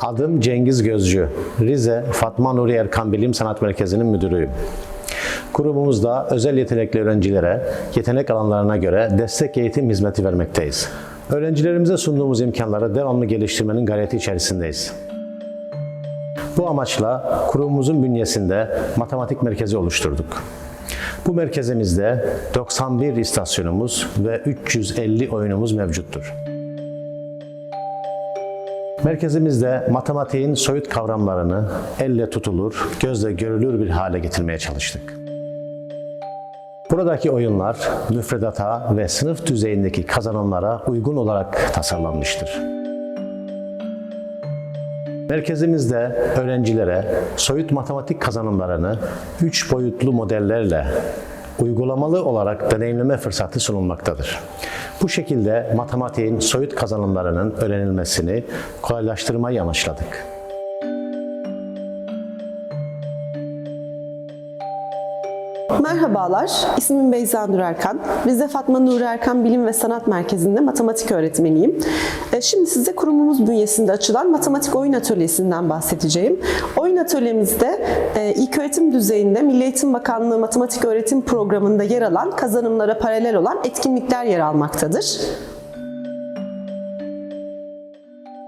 Adım Cengiz Gözcü. Rize Fatma Nuri Erkan Bilim Sanat Merkezi'nin müdürüyüm. Kurumumuzda özel yetenekli öğrencilere yetenek alanlarına göre destek eğitim hizmeti vermekteyiz. Öğrencilerimize sunduğumuz imkanları devamlı geliştirmenin gayreti içerisindeyiz. Bu amaçla kurumumuzun bünyesinde matematik merkezi oluşturduk. Bu merkezimizde 91 istasyonumuz ve 350 oyunumuz mevcuttur. Merkezimizde matematiğin soyut kavramlarını elle tutulur, gözle görülür bir hale getirmeye çalıştık. Buradaki oyunlar müfredata ve sınıf düzeyindeki kazanımlara uygun olarak tasarlanmıştır. Merkezimizde öğrencilere soyut matematik kazanımlarını 3 boyutlu modellerle uygulamalı olarak deneyimleme fırsatı sunulmaktadır. Bu şekilde matematiğin soyut kazanımlarının öğrenilmesini kolaylaştırmayı amaçladık. Merhabalar, ismim Beyza Nur Erkan. Rize Fatma Nuri Erkan Bilim ve Sanat Merkezi'nde matematik öğretmeniyim. E, Şimdi size kurumumuz bünyesinde açılan matematik oyun atölyesinden bahsedeceğim. Oyun atölyemizde e, ilk öğretim düzeyinde Milli Eğitim Bakanlığı Matematik Öğretim Programı'nda yer alan kazanımlara paralel olan etkinlikler yer almaktadır.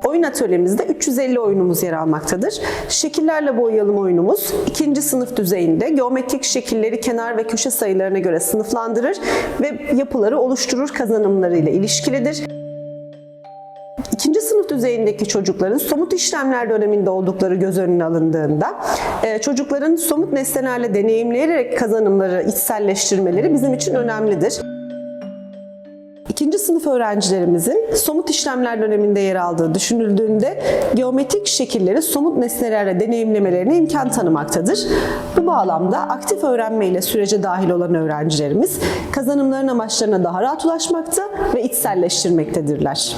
Oyun atölyemizde 350 oyunumuz yer almaktadır. Şekillerle boyayalım oyunumuz ikinci sınıf düzeyinde geometrik şekilleri kenar ve köşe sayılarına göre sınıflandırır ve yapıları oluşturur kazanımlarıyla ilişkilidir. İkinci sınıf düzeyindeki çocukların somut işlemler döneminde oldukları göz önüne alındığında e, çocukların somut nesnelerle deneyimleyerek kazanımları içselleştirmeleri bizim için önemlidir. Öğrencilerimizin somut işlemler döneminde yer aldığı düşünüldüğünde geometrik şekilleri somut nesnelerle deneyimlemelerine imkan tanımaktadır. Bu bağlamda aktif öğrenme ile sürece dahil olan öğrencilerimiz kazanımların amaçlarına daha rahat ulaşmakta ve içselleştirmektedirler.